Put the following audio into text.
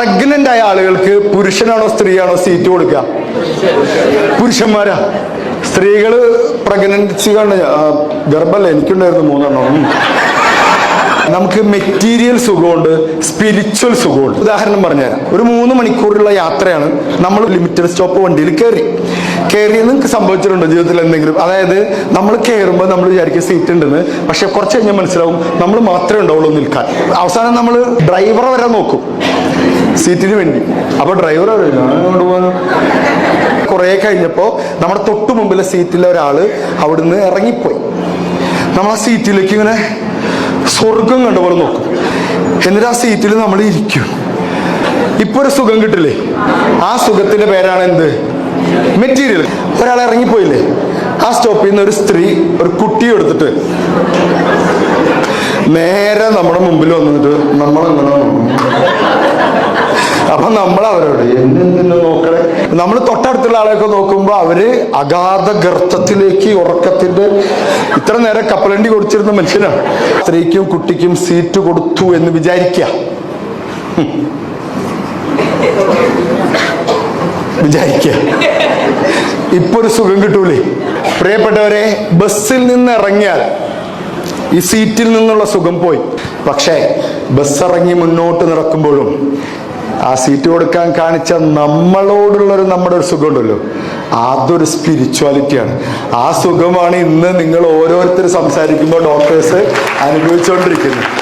Pregnant ആയ ആളുകൾക്ക് പുരുഷനാണോ സ്ത്രീയാണോ seat കൊടുക്കുക പുരുഷന്മാരാ. സ്ത്രീകൾ പ്രഗ്നൻസി കണ്ട് ഗർഭല്ലേ എനിക്കുണ്ടായിരുന്നു മൂന്നെണ്ണം. നമുക്ക് മെറ്റീരിയൽ സുഖമുണ്ട് സ്പിരിച്വൽ സുഖമുണ്ട്. ഉദാഹരണം പറഞ്ഞുതരാം. ഒരു മൂന്ന് മണിക്കൂറുള്ള യാത്രയാണ് നമ്മൾ ലിമിറ്റഡ് സ്റ്റോപ്പ് വണ്ടിയിൽ കയറി. കയറി നിങ്ങൾക്ക് സംഭവിച്ചിട്ടുണ്ടോ ജീവിതത്തിൽ എന്തെങ്കിലും? അതായത് നമ്മൾ കയറുമ്പോൾ നമ്മൾ വിചാരിക്കും സീറ്റ് ഉണ്ടെന്ന് പക്ഷെ കുറച്ച് കഴിഞ്ഞാൽ മനസ്സിലാവും നമ്മൾ മാത്രമേ ഉണ്ടാവുള്ളൂ നിൽക്കാൻ. അവസാനം നമ്മൾ ഡ്രൈവറെ വരെ നോക്കും. സീറ്റിന് വേണ്ടി. അപ്പൊ ഡ്രൈവർ കുറേ കഴിഞ്ഞപ്പോൾ നമ്മുടെ തൊട്ടു മുമ്പിലെ സീറ്റിലെ ഒരാൾ അവിടുന്ന് ഇറങ്ങിപ്പോയി. നമ്മൾ ആ സീറ്റിലേക്ക് ഇങ്ങനെ സ്വർഗം കണ്ട പോലെ നോക്കും. എന്നിട്ട് ആ സീറ്റിൽ നമ്മൾ ഇരിക്കും. ഇപ്പൊ ഒരു സുഖം കിട്ടില്ലേ? ആ സുഖത്തിന്റെ പേരാണ് എന്ത്? മെറ്റീരിയൽ ഒരാൾ ഇറങ്ങിപ്പോയില്ലേ? ആ സ്റ്റോപ്പിൽ നിന്ന് ഒരു സ്ത്രീ ഒരു കുട്ടി എടുത്തിട്ട് നേരെ നമ്മുടെ മുമ്പിൽ വന്നിട്ട് നമ്മളെങ്ങനെ അപ്പൊ നമ്മൾ അവരോട് എന്തെന്തിനു നോക്കണേ? നമ്മൾ തൊട്ടടുത്തുള്ള ആളെയൊക്കെ നോക്കുമ്പോൾ അവർ അഗാധ ഗർത്തത്തിലേക്ക് ഉറക്കത്തിന്റെ ഇത്ര നേരം കപ്പലണ്ടി കൊടുത്തിരുന്ന മനുഷ്യനാണ്. സ്ത്രീക്കും കുട്ടിക്കും സീറ്റ് കൊടുത്തു എന്ന് വിചാരിക്കുക. വിചാരിക്കുക ഇപ്പൊ ഒരു സുഖം കിട്ടൂലേ? പ്രിയപ്പെട്ടവരെ ബസ്സിൽ നിന്ന് ഇറങ്ങിയാൽ ഈ സീറ്റിൽ നിന്നുള്ള സുഖം പോയി. പക്ഷേ ബസ് ഇറങ്ങി മുന്നോട്ട് നടക്കുമ്പോഴും ആ സീറ്റ് കൊടുക്കാൻ കാണിച്ച നമ്മളോടുള്ളൊരു നമ്മുടെ ഒരു സുഖമുണ്ടല്ലോ. അതൊരു സ്പിരിച്വാലിറ്റിയാണ് ആ സുഖമാണ് ഇന്ന് നിങ്ങൾ ഓരോരുത്തർ സംസാരിക്കുമ്പോൾ ഡോക്ടേഴ്സ് അനുഭവിച്ചുകൊണ്ടിരിക്കുന്നത്.